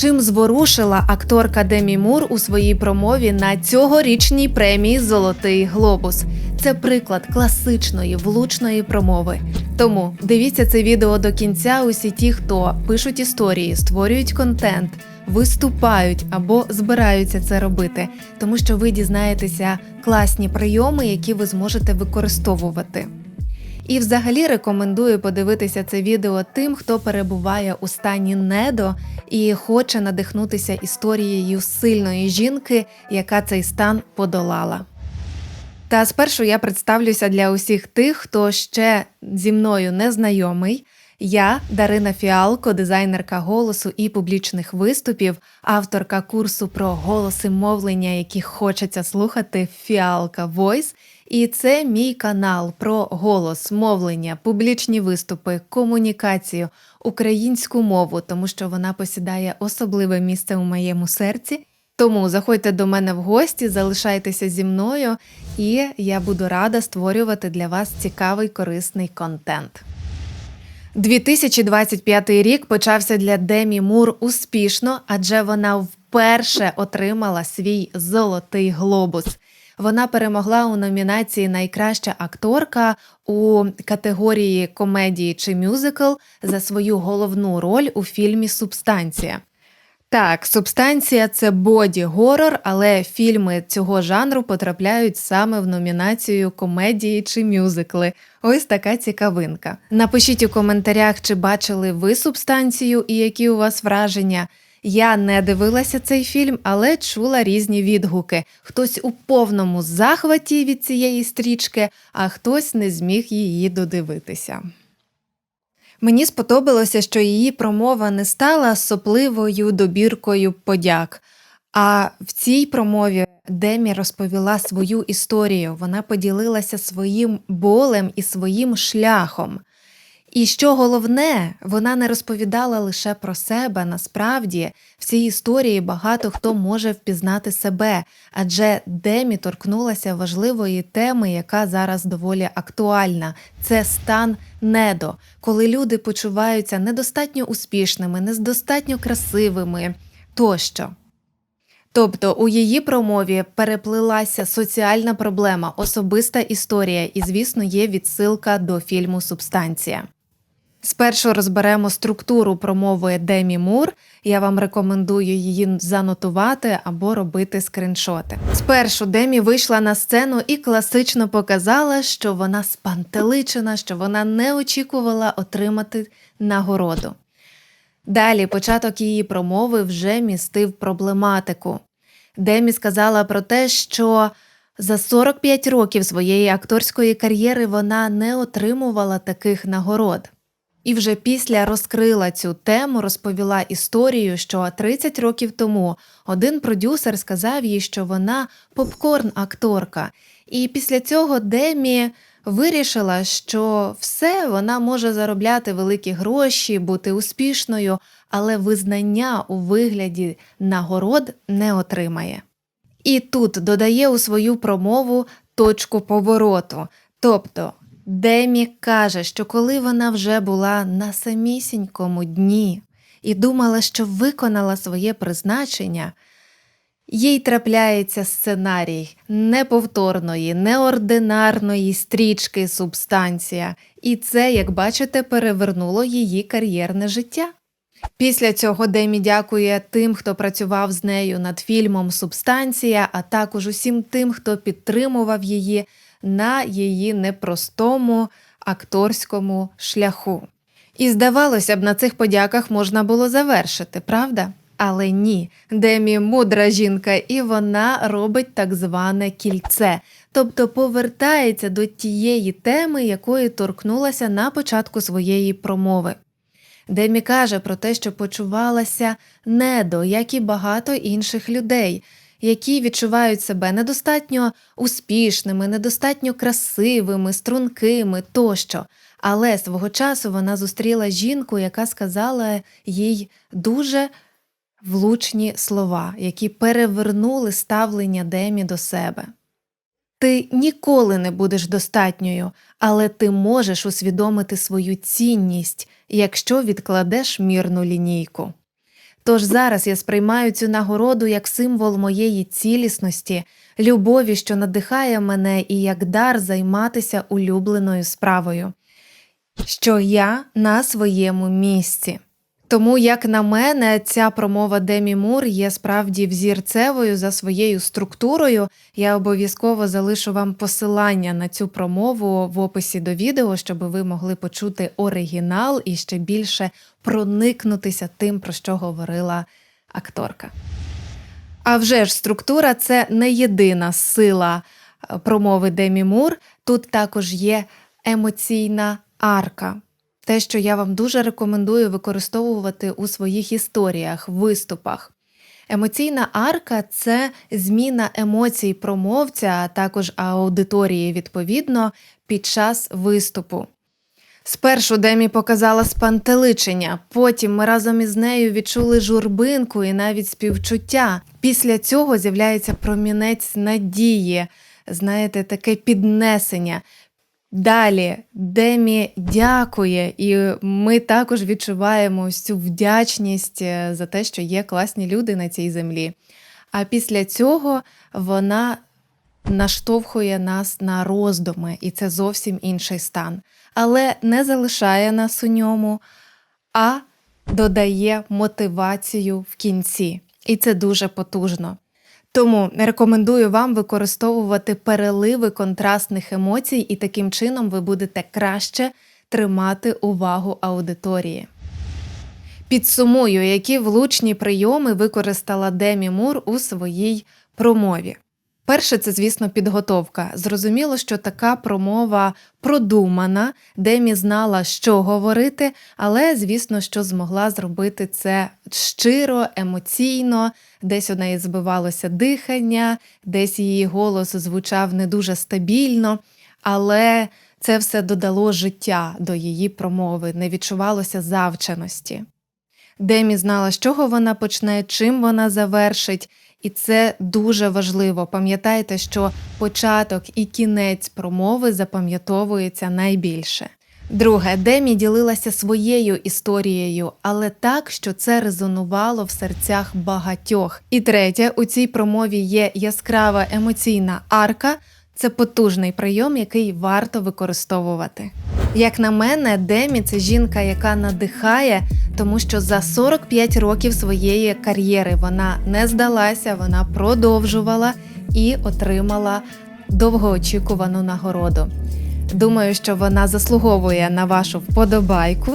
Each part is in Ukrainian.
Чим зворушила акторка Демі Мур у своїй промові на цьогорічній премії Золотий глобус. Це приклад класичної влучної промови. Тому дивіться це відео до кінця. Усі ті, хто пишуть історії, створюють контент, виступають або збираються це робити, тому що ви дізнаєтеся класні прийоми, які ви зможете використовувати. І взагалі рекомендую подивитися це відео тим, хто перебуває у стані недо і хоче надихнутися історією сильної жінки, яка цей стан подолала. Та спершу я представлюся для усіх тих, хто ще зі мною не знайомий. Я Дарина Фіалко, дизайнерка голосу і публічних виступів, авторка курсу про голоси мовлення, які хочеться слухати Фіалка Voice. І це мій канал про голос, мовлення, публічні виступи, комунікацію, українську мову, тому що вона посідає особливе місце у моєму серці. Тому заходьте до мене в гості, залишайтеся зі мною, і я буду рада створювати для вас цікавий корисний контент. 2025 рік почався для Демі Мур успішно, адже вона вперше отримала свій золотий глобус. Вона перемогла у номінації Найкраща акторка у категорії комедії чи мюзикл за свою головну роль у фільмі Субстанція. Так, субстанція це боді горор, але фільми цього жанру потрапляють саме в номінацію комедії чи мюзикли. Ось така цікавинка. Напишіть у коментарях, чи бачили ви субстанцію і які у вас враження. Я не дивилася цей фільм, але чула різні відгуки. Хтось у повному захваті від цієї стрічки, а хтось не зміг її додивитися. Мені сподобалося, що її промова не стала сопливою добіркою подяк. А в цій промові Демі розповіла свою історію. Вона поділилася своїм болем і своїм шляхом. І що головне, вона не розповідала лише про себе. Насправді в цій історії багато хто може впізнати себе, адже Демі торкнулася важливої теми, яка зараз доволі актуальна. Це стан недо, коли люди почуваються недостатньо успішними, недостатньо красивими тощо. Тобто у її промові переплилася соціальна проблема, особиста історія, і, звісно, є відсилка до фільму Субстанція. Спершу розберемо структуру промови Демі Мур. Я вам рекомендую її занотувати або робити скріншоти. Спершу Демі вийшла на сцену і класично показала, що вона спантеличена, що вона не очікувала отримати нагороду. Далі початок її промови вже містив проблематику. Демі сказала про те, що за 45 років своєї акторської кар'єри вона не отримувала таких нагород. І вже після розкрила цю тему, розповіла історію, що 30 років тому один продюсер сказав їй, що вона попкорн-акторка. І після цього Демі вирішила, що все вона може заробляти великі гроші, бути успішною, але визнання у вигляді нагород не отримає. І тут додає у свою промову точку повороту. Тобто Демі каже, що коли вона вже була на самісінькому дні і думала, що виконала своє призначення, їй трапляється сценарій неповторної, неординарної стрічки субстанція, і це, як бачите, перевернуло її кар'єрне життя. Після цього Демі дякує тим, хто працював з нею над фільмом Субстанція, а також усім тим, хто підтримував її на її непростому акторському шляху. І здавалося б, на цих подяках можна було завершити, правда? Але ні, Демі мудра жінка, і вона робить так зване кільце, тобто повертається до тієї теми, якої торкнулася на початку своєї промови. Демі каже про те, що почувалася недо, як і багато інших людей, які відчувають себе недостатньо успішними, недостатньо красивими, стрункими тощо. Але свого часу вона зустріла жінку, яка сказала їй дуже влучні слова, які перевернули ставлення Демі до себе. Ти ніколи не будеш достатньою, але ти можеш усвідомити свою цінність, якщо відкладеш мірну лінійку. Тож зараз я сприймаю цю нагороду як символ моєї цілісності, любові, що надихає мене, і як дар займатися улюбленою справою, що я на своєму місці. Тому, як на мене, ця промова Демі Мур є справді взірцевою за своєю структурою. Я обов'язково залишу вам посилання на цю промову в описі до відео, щоб ви могли почути оригінал і ще більше проникнутися тим, про що говорила акторка. А вже ж структура це не єдина сила е, промови Демі Мур. Тут також є емоційна арка. Те, що я вам дуже рекомендую використовувати у своїх історіях, виступах. Емоційна арка це зміна емоцій промовця, а також аудиторії відповідно під час виступу. Спершу Демі показала спантеличення, потім ми разом із нею відчули журбинку і навіть співчуття. Після цього з'являється промінець надії, знаєте, таке піднесення. Далі Демі дякує, і ми також відчуваємо ось цю вдячність е, за те, що є класні люди на цій землі. А після цього вона наштовхує нас на роздуми, і це зовсім інший стан. Але не залишає нас у ньому, а додає мотивацію в кінці. І це дуже потужно. Тому рекомендую вам використовувати переливи контрастних емоцій, і таким чином ви будете краще тримати увагу аудиторії. Підсумую, які влучні прийоми використала Демі Мур у своїй промові. Перше, це, звісно, підготовка. Зрозуміло, що така промова продумана, Демі знала, що говорити, але, звісно, що змогла зробити це щиро, емоційно, десь у неї збивалося дихання, десь її голос звучав не дуже стабільно, але це все додало життя до її промови, не відчувалося завченості. Демі знала, з чого вона почне, чим вона завершить, і це дуже важливо. Пам'ятайте, що початок і кінець промови запам'ятовується найбільше. Друге, Демі ділилася своєю історією, але так, що це резонувало в серцях багатьох. І третє, у цій промові є яскрава емоційна арка. Це потужний прийом, який варто використовувати. Як на мене, Демі це жінка, яка надихає, тому що за 45 років своєї кар'єри вона не здалася, вона продовжувала і отримала довгоочікувану нагороду. Думаю, що вона заслуговує на вашу вподобайку.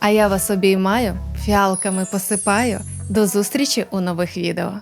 А я вас обіймаю, фіалками посипаю. До зустрічі у нових відео.